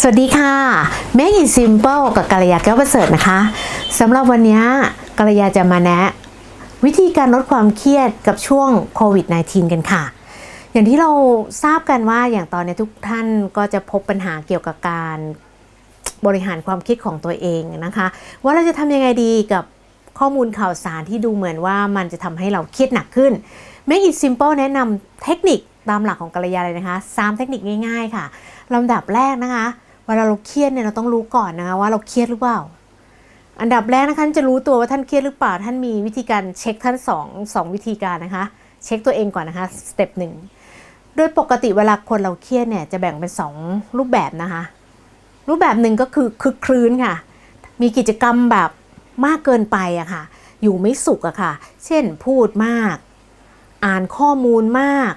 สวัสดีค่ะ Make it simple กับกัลยาแก้วประเสริฐนะคะสำหรับวันนี้กัลยาจะมาแนะ วิธีการลดความเครียดกับช่วงโควิด -19 กันค่ะ อย่างที่เราทราบกันว่าอย่างตอนนี้ทุกท่านก็จะพบปัญหาเกี่ยวกับการบริหารความคิดของตัวเองนะคะ ว่าเราจะทำยังไงดีกับข้อมูลข่าวสารที่ดูเหมือนว่ามันจะทำให้เราเครียดหนักขึ้น Make it simple แนะนำเทคนิคตามหลักของกัลยาเลยนะคะ 3 เทคนิคง่าย ๆ ค่ะ ลำดับแรกนะคะเวลาเราเครียดเนี่ยเราต้องรู้ก่อนนะคะว่าเราเครียดหรือเปล่า อันดับแรกนะคะจะรู้ตัวว่าท่านเครียดหรือเปล่า ท่านมีวิธีการเช็คท่านสองสองวิธีการนะคะ เช็คตัวเองก่อนนะคะสเต็ปหนึ่งโดยปกติเวลาคนเราเครียดเนี่ยจะแบ่งเป็นสองรูปแบบนะคะ รูปแบบหนึ่งก็คือคึกครื้นค่ะ มีกิจกรรมแบบมากเกินไปอะค่ะ อยู่ไม่สุขอะค่ะ เช่นพูดมาก อ่านข้อมูลมาก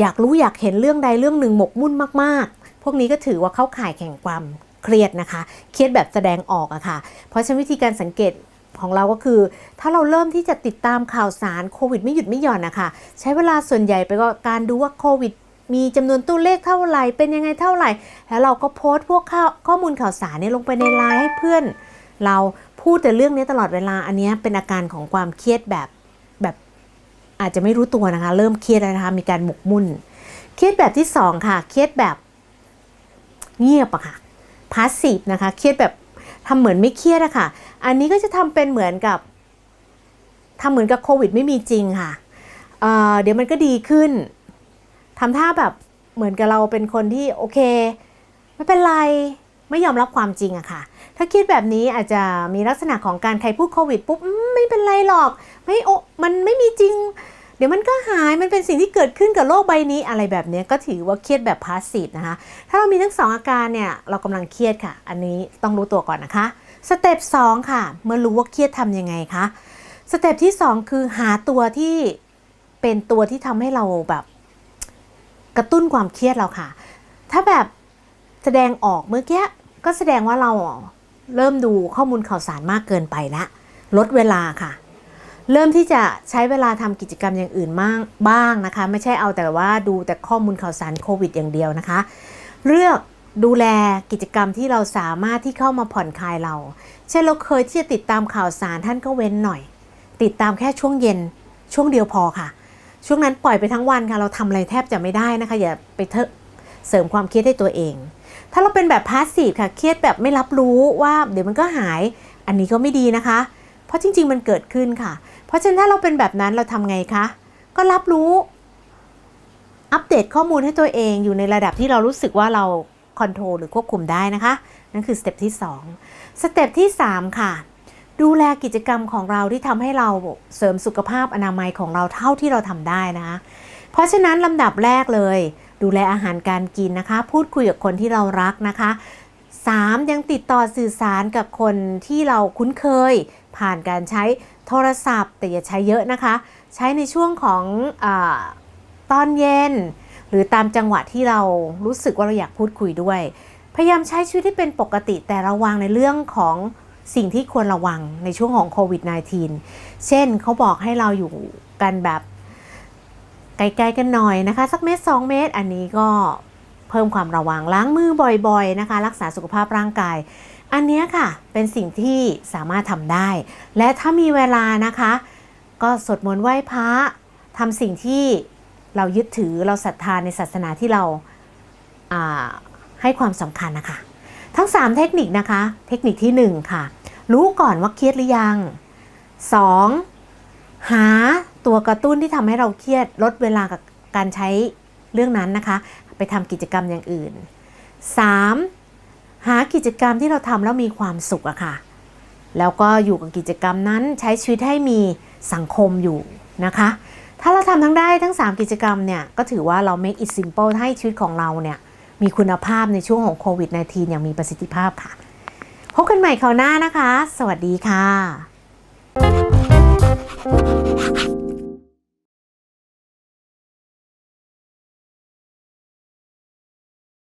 อยากรู้อยากเห็นเรื่องใดเรื่องหนึ่งหมกมุ่นมากๆ พวกนี้ก็ถือว่าเข้าข่ายแข่งความเครียดนะคะ เครียดแบบแสดงออกอะค่ะ เพราะฉะนั้นวิธีการสังเกตของเราก็คือ ถ้าเราเริ่มที่จะติดตามข่าวสารโควิดไม่หยุดไม่หย่อนนะคะใช้เวลาส่วนใหญ่ไปก็การดูว่าโควิดมีจำนวนตัวเลขเท่าไหร่ เป็นยังไงเท่าไหร่ แล้วเราก็โพสต์พวกข้อข้อมูลข่าวสารเนี่ยลงไปในไลน์ให้เพื่อน เราพูดแต่เรื่องนี้ตลอดเวลาอันนี้เป็นอาการของความเครียดแบบ อาจจะไม่รู้ตัวนะคะ เริ่มเครียดแล้วนะคะ มีการหมกมุ่น เครียดแบบที่สองค่ะ เครียดแบบเงียบอะค่ะพาสซีฟนะคะ เครียดแบบทำเหมือนไม่เครียดอะค่ะ อันนี้ก็จะทำเป็นเหมือนกับทำเหมือนกับโควิดไม่มีจริงค่ะเเดี๋ยวมันก็ดีขึ้นทำท่าแบบเหมือนกับเราเป็นคนที่โอเค ไม่เป็นไรไม่ยอมรับความจริงอะค่ะ ถ้าคิดแบบนี้อาจจะมีลักษณะของการใครพูดโควิดปุ๊บไม่เป็นไรหรอก ไม่โอมันไม่มีจริง เดี๋ยวมันก็หายมันเป็นสิ่งที่เกิดขึ้นกับโลกใบนี้อะไรแบบนี้ก็ถือว่าเครียดแบบพาสซีฟนะคะ ถ้าเรามีทั้งสองอาการเนี่ยเรากำลังเครียดค่ะ อันนี้ต้องรู้ตัวก่อนนะคะสเต็ปสองค่ะ เมื่อรู้ว่าเครียดทำยังไงคะสเต็ปที่สองคือหาตัวที่เป็นตัวที่ทำให้เราแบบกระตุ้นความเครียดเราค่ะ ถ้าแบบแสดงออกเมื่อกี้ก็แสดงว่าเราเริ่มดูข้อมูลข่าวสารมากเกินไปล้วลดเวลาค่ะ เริ่มที่จะใช้เวลาทำกิจกรรมอย่างอื่นบ้างบ้างนะคะ ไม่ใช่เอาแต่ว่าดูแต่ข้อมูลข่าวสารโควิดอย่างเดียวนะคะ เลือกดูแลกิจกรรมที่เราสามารถที่เข้ามาผ่อนคลายเรา เช่นเราเคยที่จะติดตามข่าวสารท่านก็เว้นหน่อย ติดตามแค่ช่วงเย็นช่วงเดียวพอค่ะ ช่วงนั้นปล่อยไปทั้งวันค่ะเราทำอะไรแทบจะไม่ได้นะคะ อย่าไปเถอะเสริมความเครียดให้ตัวเอง ถ้าเราเป็นแบบพาสซีฟค่ะเครียดแบบไม่รับรู้ว่าเดี๋ยวมันก็หาย อันนี้ก็ไม่ดีนะคะ เพราะจริง ๆ มันเกิดขึ้นค่ะ เพราะฉะนั้นถ้าเราเป็นแบบนั้นเราทำไงคะ ก็รับรู้อัปเดตข้อมูลให้ตัวเองอยู่ในระดับที่เรารู้สึกว่าเราคอนโทรลหรือควบคุมได้นะคะ นั่นคือสเต็ปที่ 2 สเต็ปที่ 3 ค่ะ ดูแลกิจกรรมของเราที่ทำให้เราเสริมสุขภาพอนามัยของเราเท่าที่เราทำได้นะคะ เพราะฉะนั้นลำดับแรกเลย ดูแลอาหารการกินนะคะ พูดคุยกับคนที่เรารักนะคะ 3. ยังติดต่อสื่อสารกับคนที่เราคุ้นเคย ผ่านการใช้ โทรศัพท์แต่อย่าใช้เยอะนะคะ ใช้ในช่วงของอตอนเย็น หรือตามจังหวะที่เรารู้สึกว่าเราอยากพูดคุยด้วย พยายามใช้ชีวิตที่เป็นปกติแต่ระวังในเรื่องของสิ่งที่ควรระวังในช่วงของโควิด -19 เช่นเขาบอกให้เราอยู่กันแบบไกลๆกันหน่อยนะคะ สักเมตร 2 เมตร อันนี้ก็เพิ่มความระวังล้างมือบ่อยๆนะคะ รักษาสุขภาพร่างกาย อันนี้ค่ะเป็นสิ่งที่สามารถทำได้ และถ้ามีเวลานะคะ ก็สวดมนต์ไหว้พระทำสิ่งที่เรายึดถือเราศรัทธาในศาสนาที่เราาให้ความสำคัญนะคะ ทั้ง 3 เทคนิคนะคะ เทคนิคที่ 1 ค่ะ รู้ก่อนว่าเครียดหรือยัง 2. หาตัวกระตุ้นที่ทำให้เราเครียดลดเวลากับการใช้เรื่องนั้นนะคะ ไปทำกิจกรรมอย่างอื่น 3. หากิจกรรมที่เราทำแล้วมีความสุขอะค่ะ แล้วก็อยู่กับกิจกรรมนั้นใช้ชีวิตให้มีสังคมอยู่นะคะ ถ้าเราทำทั้งได้ทั้ง 3 กิจกรรมเนี่ย ก็ถือว่าเรา make it simple ให้ชีวิตของเราเนี่ยมีคุณภาพในช่วงของโควิด -19 อย่างมีประสิทธิภาพค่ะ พบกันใหม่คราวหน้านะคะ สวัสดีค่ะ